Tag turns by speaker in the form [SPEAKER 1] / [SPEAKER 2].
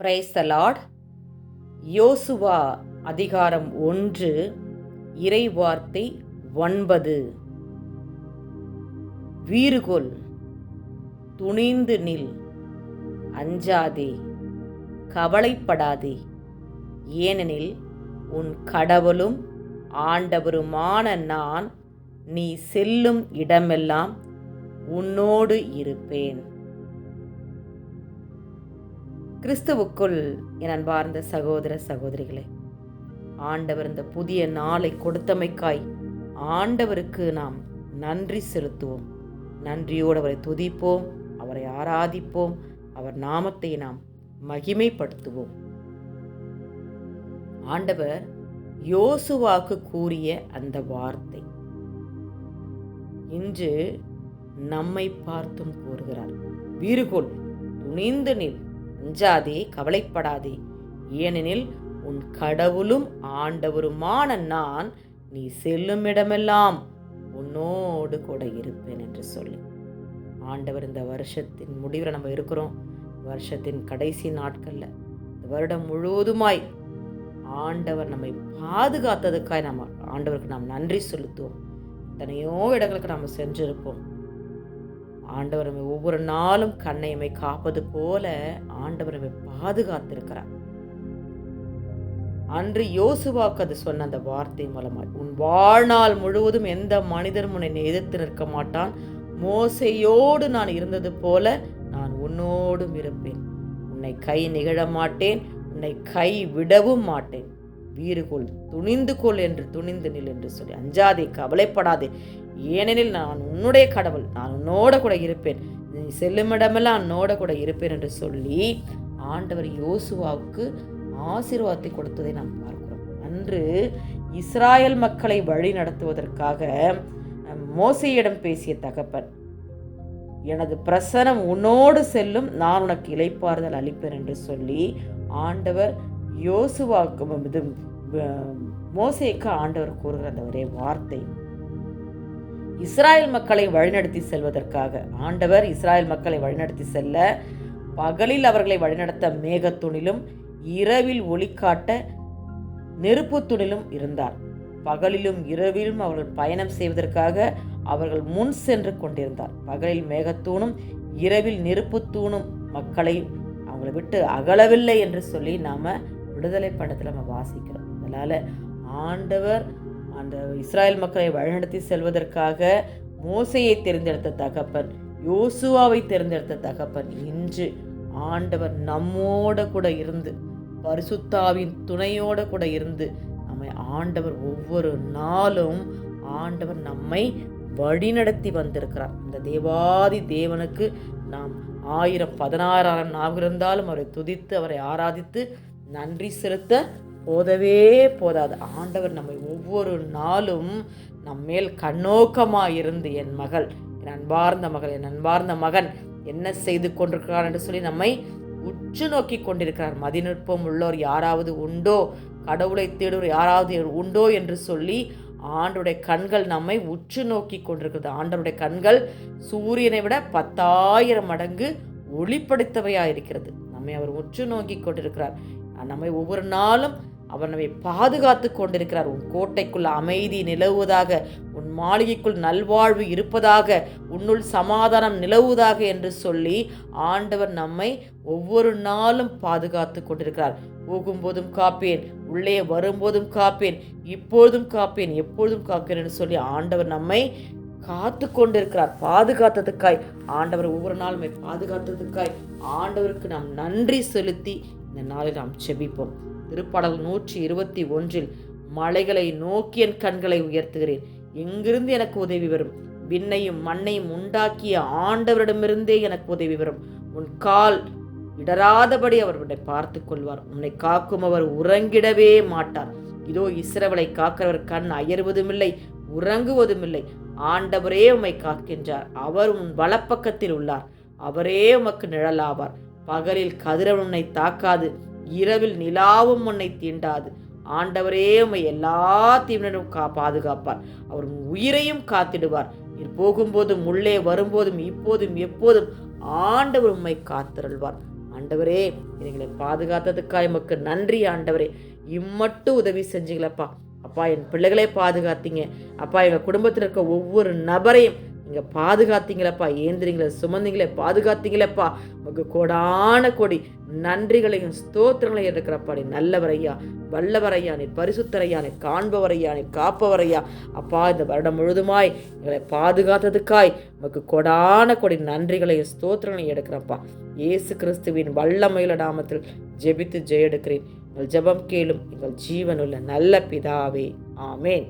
[SPEAKER 1] Price யோசுவா அதிகாரம் ஒன்று இறைவார்த்தை ஒன்பது. வீறுகொள் துணிந்து நில் அஞ்சாதே கவலைப்படாதே. ஏனெனில் உன் கடவுளும் ஆண்டவருமான நான் நீ செல்லும் இடமெல்லாம் உன்னோடு இருப்பேன். கிறிஸ்துவுக்குள் என் அன்பார்ந்த சகோதர சகோதரிகளே ஆண்டவர் இந்த புதிய நாளை கொடுத்தமைக்காய் ஆண்டவருக்கு நாம் நன்றி செலுத்துவோம். நன்றியோடு அவரை துதிப்போம் அவரை ஆராதிப்போம் அவர் நாமத்தை நாம் மகிமைப்படுத்துவோம். ஆண்டவர் யோசுவாக்கு கூறிய அந்த வார்த்தை இன்று நம்மை பார்த்தும் கூறுகிறார். வீறுகொள் துணிந்து நில் அஞ்சாதே கவலைப்படாதே. ஏனெனில் உன் கடவுளும் ஆண்டவருமான நான் நீ செல்லும் இடமெல்லாம் உன்னோடு கூட இருப்பேன் என்று சொல்லி. ஆண்டவர் இந்த வருஷத்தின் முடிவில் நம்ம இருக்கிறோம். வருஷத்தின் கடைசி நாட்களில். இந்த வருடம் முழுவதுமாய் ஆண்டவர் நம்மை பாதுகாத்ததுக்காய் நம்ம ஆண்டவருக்கு நாம் நன்றி செலுத்துவோம். எத்தனையோ இடங்களுக்கு நாம் சென்றிருப்போம். ஆண்டவர் ஒவ்வொரு நாளும் கண்ணை காப்பது போல ஆண்டவர் பாதுகாத்திருக்கிறார். அன்று யோசுவாக்கு அது சொன்ன அந்த வார்த்தை மூலமாய் உன் வாழ்நாள் முழுவதும் எந்த மனிதரும் உன்னை எதிர்த்து நிற்க மாட்டான். மோசையோடு நான் இருந்தது போல நான் உன்னோடும் இருப்பேன். உன்னை கை நிகழ மாட்டேன். உன்னை கை விடவும் மாட்டேன். வீறுகொள் துணிந்து கொள் என்று துணிந்து நில் என்று சொல்லி அஞ்சாதே கவலைப்படாதே. ஏனெனில் நான் உன்னுடைய கடவுள் நான் உன்னோட கூட இருப்பேன். நீ செல்லுமிடமெல்லாம் உன்னோட கூட இருப்பேன் என்று சொல்லி ஆண்டவர் யோசுவாவுக்கு ஆசீர்வாதத்தை கொடுத்ததை நாம் பார்க்கிறோம். அன்று இஸ்ராயல் மக்களை வழி நடத்துவதற்காக மோசையிடம் பேசிய தகப்பன் எனது பிரசனம் உன்னோடு செல்லும் நான் உனக்கு இலைப்பாறுதல் அளிப்பேன் என்று சொல்லி ஆண்டவர் யோசுவாக்கு இது மோசேக்கு ஆண்டவர் கூறுகிற அந்த ஒரே வார்த்தை. இஸ்ராயல் மக்களை வழிநடத்தி செல்வதற்காக. ஆண்டவர் இஸ்ராயல் மக்களை வழிநடத்தி செல்ல பகலில் அவர்களை வழிநடத்த மேகத்துணிலும் இரவில் ஒளிக்காட்ட நெருப்பு துணிலும் இருந்தார். பகலிலும் இரவிலும் அவர்கள் பயணம் செய்வதற்காக அவர்கள் முன் சென்று கொண்டிருந்தார். பகலில் மேகத்தூணும் இரவில் நெருப்பு தூணும் மக்களை அவங்களை விட்டு அகலவில்லை என்று சொல்லி நாம் விடுதலை படத்தில் நம்ம வாசிக்கிறோம். அதனால் ஆண்டவர் அந்த இஸ்ராயல் மக்களை வழிநடத்தி செல்வதற்காக மோசையை தேர்ந்தெடுத்த தகப்பன் யோசுவாவை தேர்ந்தெடுத்த தகப்பன் இன்று ஆண்டவர் நம்மோட கூட இருந்து பரிசுத்தாவின் துணையோட கூட இருந்து நம்மை ஆண்டவர் ஒவ்வொரு நாளும் ஆண்டவர் நம்மை வழிநடத்தி வந்திருக்கிறார். அந்த தேவாதி தேவனுக்கு நாம் ஆயிரம் பதினாறாயிரம் நாவு இருந்தாலும் அவரை துதித்து அவரை ஆராதித்து நன்றி செலுத்த போதவே போதாது. ஆண்டவர் நம்மை ஒவ்வொரு நாளும் நம்மேல் கண்ணோக்கமாக இருந்து என் மகள் என் அன்பார்ந்த மகள் என் அன்பார்ந்த மகன் என்ன செய்து கொண்டிருக்கிறார் என்று சொல்லி நம்மை உற்று நோக்கி கொண்டிருக்கிறார். மதிநுட்பம் உள்ளோர் யாராவது உண்டோ கடவுளை தேடுவோர் யாராவது உண்டோ என்று சொல்லி ஆண்டுடைய கண்கள் நம்மை உற்று நோக்கி கொண்டிருக்கிறது. ஆண்டருடைய கண்கள் சூரியனை விட பத்தாயிரம் மடங்கு ஒளிப்படுத்தவையாக இருக்கிறது நம்மை அவர் உற்று நோக்கி கொண்டிருக்கிறார். நம்மை ஒவ்வொரு நாளும் அவர் நம்மை பாதுகாத்து கொண்டிருக்கிறார். உன் கோட்டைக்குள் அமைதி நிலவுவதாக உன் மாளிகைக்குள் நல்வாழ்வு இருப்பதாக உன்னுள் சமாதானம் நிலவுவதாக என்று சொல்லி ஆண்டவர் நம்மை ஒவ்வொரு நாளும் பாதுகாத்து கொண்டிருக்கிறார். போகும்போதும் காப்பேன் உள்ளே வரும்போதும் காப்பேன் இப்பொழுதும் காப்பேன் எப்பொழுதும் காப்பேன் என்று சொல்லி ஆண்டவர் நம்மை காத்து கொண்டிருக்கிறார். பாதுகாத்ததுக்காய் ஆண்டவர் ஒவ்வொரு நாளுமே பாதுகாத்ததுக்காய் ஆண்டவருக்கு நாம் நன்றி செலுத்தி இந்த நாளில் நாம் செபிப்போம். திருப்பாடல் நூற்றி இருபத்தி ஒன்றில் மலைகளை நோக்கி என் கண்களை உயர்த்துகிறேன். எங்கிருந்து எனக்கு உதவி வரும். விண்ணையும் மண்ணையும் உண்டாக்கிய ஆண்டவரிடமிருந்தே எனக்கு உதவி வரும். உன் கால் இடராதபடி அவர் உன்னை பார்த்து கொள்வார். உன்னை காக்கும் அவர் உறங்கிடவே மாட்டார். இதோ இஸ்ரவலை காக்கிறவர் கண் அயறுவதுமில்லை உறங்குவதுமில்லை. ஆண்டவரே உம்மை காக்கின்றார். அவர் உன் வலப்பக்கத்தில் உள்ளார். அவரே உமக்கு நிழலாவார். பகலில் கதிரவன் உன்னை தாக்காது இரவில் நிலாவும் உன்னை தீண்டாது. ஆண்டவரே உம்மை எல்லா தீவினரும் கா பாதுகாப்பார். அவர் உயிரையும் காத்திடுவார். நீர் போகும்போதும் உள்ளே வரும்போதும் இப்போதும் எப்போதும் ஆண்டவர் உம்மை காத்திருள்வார். ஆண்டவரே எங்களை பாதுகாத்ததுக்காக எமக்கு நன்றி ஆண்டவரே. இம்மட்டும் உதவி செஞ்சீங்களப்பா. அப்பா என் பிள்ளைகளே பாதுகாத்தீங்க. அப்பா எங்கள் குடும்பத்தில் இருக்க ஒவ்வொரு நபரையும் நீங்கள் பாதுகாத்தீங்களப்பா ஏந்திரிங்களே சுமந்தீங்களே பாதுகாத்தீங்களப்பா. உங்க கோடான கொடி நன்றிகளையும் ஸ்தோத்திரங்களையும் இருக்கிறப்பா நீ நல்லவரையா வல்லவரையா நீ பரிசுத்தரையா நீ காண்பவரையா நீ காப்பவரையா. அப்பா இந்த வருடம் முழுதுமாய் எங்களை பாதுகாத்ததுக்காய் உமக்கு கொடான கொடி நன்றிகளையும் ஸ்தோத்திரங்களையும் எடுக்கிறப்பா. இயேசு கிறிஸ்துவின் வல்லமையுள்ள நாமத்தில் ஜெபித்து ஜெயெடுக்கிறேன். எங்கள் ஜெபம் கேளும் எங்கள் ஜீவனுள்ள நல்ல பிதாவே. ஆமேன்.